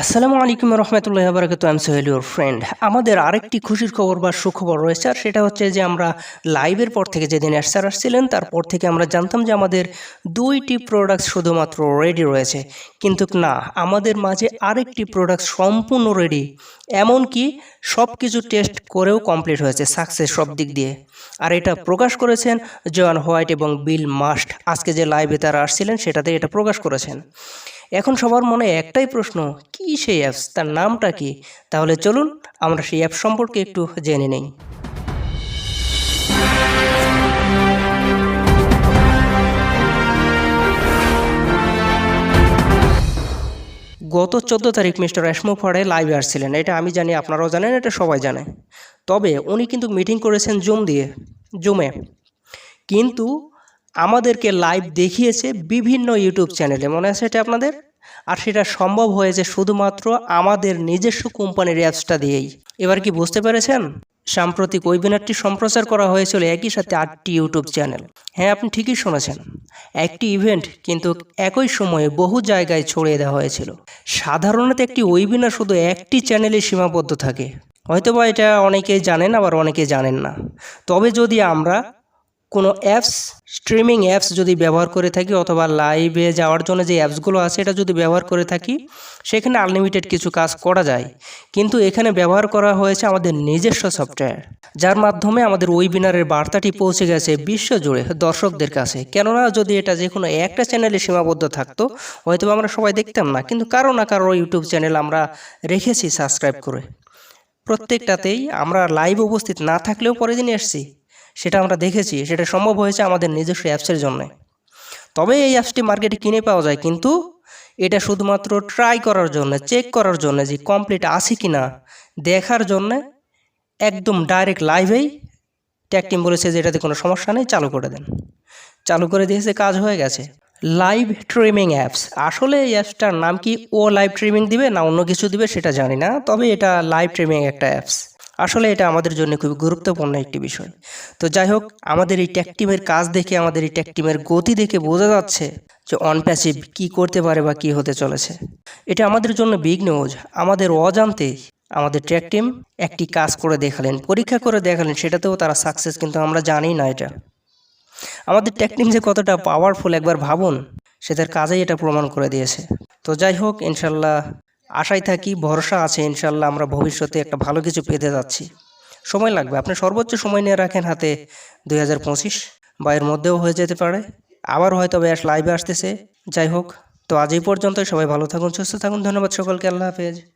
আসসালামু আলাইকুম রহমতুল্লাহ বারকাত আম Sohel your friend আমাদের আরেকটি খুশির খবর বা সুখবর রয়েছে, আর সেটা হচ্ছে যে আমরা লাইভের পর থেকে যেদিন অ্যাসার আসছিলেন, তারপর থেকে আমরা জানতাম যে আমাদের দুইটি প্রোডাক্ট শুধুমাত্র রেডি রয়েছে। কিন্তু না, আমাদের মাঝে আরেকটি প্রোডাক্ট সম্পূর্ণ রেডি এমনকি সব কিছু টেস্ট করেও কমপ্লিট হয়েছে, সাকসেস সব দিক দিয়ে। আর এটা প্রকাশ করেছেন জয়ান হোয়াইট এবং বিল মাস্ট। আজকে যে লাইভে তারা আসছিলেন, সেটাতে এটা প্রকাশ করেছেন। এখন সবার মনে একটাই প্রশ্ন, কি সেই অ্যাপস? তার নামটা কি? তাহলে চলুন, আমরা সেই অ্যাপ সম্পর্কে একটু জেনে নেই। গত চোদ্দ তারিখ মিস্টার রেশমো ফড়ে লাইভে আসছিলেন। এটা আমি জানি, আপনারাও জানেন, এটা সবাই জানে। তবে উনি কিন্তু মিটিং করেছেন জুম দিয়ে, জুমে। কিন্তু আমাদেরকে লাইভ দেখিয়েছে বিভিন্ন ইউটিউব চ্যানেলে মনে আছে এটা আপনাদের? আর সেটা সম্ভব হয়েছে শুধুমাত্র আমাদের নিজস্ব কোম্পানির অ্যাপসটা দিয়েই। এবার কি বুঝতে পেরেছেন? সাম্প্রতিক ওয়েবিনারটি সম্প্রচার করা হয়েছিল একই সাথে আটটি ইউটিউব চ্যানেল। হ্যাঁ আপনি ঠিকই শুনেছেন। একটি ইভেন্ট কিন্তু একই সময়ে বহু জায়গায় ছড়িয়ে দেওয়া হয়েছিল। সাধারণত একটি ওয়েবিনার শুধু একটি চ্যানেলে সীমাবদ্ধ থাকে। হয়তোবা এটা অনেকেই জানেন, আবার অনেকে জানেন না। তবে যদি আমরা কোনো অ্যাপস স্ট্রিমিং অ্যাপস যদি ব্যবহার করে থাকি অথবা লাইভে যাওয়ার জন্য যে অ্যাপসগুলো আছে এটা যদি ব্যবহার করে থাকি, সেখানে আনলিমিটেড কিছু কাজ করা যায়। কিন্তু এখানে ব্যবহার করা হয়েছে আমাদের নিজস্ব সফটওয়্যার যার মাধ্যমে আমাদের ওয়েবিনারের বার্তাটি পৌঁছে গেছে বিশ্বজুড়ে দর্শকদের কাছে। কেননা যদি এটা যে কোনো একটা চ্যানেলে সীমাবদ্ধ থাকতো, হয়তো আমরা সবাই দেখতাম না। কিন্তু কারও না কারও ইউটিউব চ্যানেল আমরা রেখেছি সাবস্ক্রাইব করে। প্রত্যেকটাতেই আমরা লাইভ উপস্থিত না থাকলেও পরে দিন এসছি। সেটা আমরা দেখেছি, সেটা সম্ভব হয়েছে আমাদের নিজস্ব অ্যাপসের জন্যে। তবে এই অ্যাপসটি মার্কেটে কিনে পাওয়া যায়, কিন্তু এটা শুধুমাত্র ট্রাই করার জন্য চেক করার জন্য যে কমপ্লিট আছে কি না দেখার জন্যে একদম ডাইরেক্ট লাইভেই ট্যাগ টিম বলেছে যে এটাতে কোনো সমস্যা নেই, চালু করে দেন। চালু করে দিয়েছে, কাজ হয়ে গেছে। লাইভ স্ট্রিমিং অ্যাপস আসলে এই অ্যাপসটার নাম কি ও লাইভ স্ট্রিমিং দিবে না অন্য কিছু দিবে সেটা জানি না, তবে এটা লাইভ স্ট্রিমিং একটা অ্যাপস আসলে এটা আমাদের জন্য খুবই গুরুত্বপূর্ণ একটি বিষয়। তো যাই হোক, আমাদের এই ট্যাক টিমের কাজ দেখে, আমাদের এই ট্যাক টিমের গতি দেখে বোঝা যাচ্ছে যে অনপ্যাসিভ কি করতে পারে বা কি হতে চলেছে। এটা আমাদের জন্য বিগ নিউজ আমাদের অজান্তেই আমাদের ট্র্যাক টিম একটি কাজ করে দেখালেন, পরীক্ষা করে দেখালেন, সেটাতেও তারা সাকসেস কিন্তু আমরা জানি না এটা। আমাদের ট্যাক টিম যে কতটা পাওয়ারফুল একবার ভাবুন, সে তার কাজেই এটা প্রমাণ করে দিয়েছে। তো যাই হোক, ইনশাল্লাহ আশায় থাকি, ভরসা আছে ইনশাল্লাহ আমরা ভবিষ্যতে একটা ভালো কিছু পেতে যাচ্ছি। সময় লাগবে। আপনি সর্বোচ্চ সময় নিয়ে রাখেন হাতে দুই হাজার পঁচিশ, বা এর মধ্যেও হয়ে যেতে পারে। আবার হয়তো ব্যাস লাইভে আসতেছে। যাই হোক, তো আজ এই পর্যন্ত সবাই ভালো থাকুন, সুস্থ থাকুন। ধন্যবাদ সকলকে। আল্লাহ হাফেজ।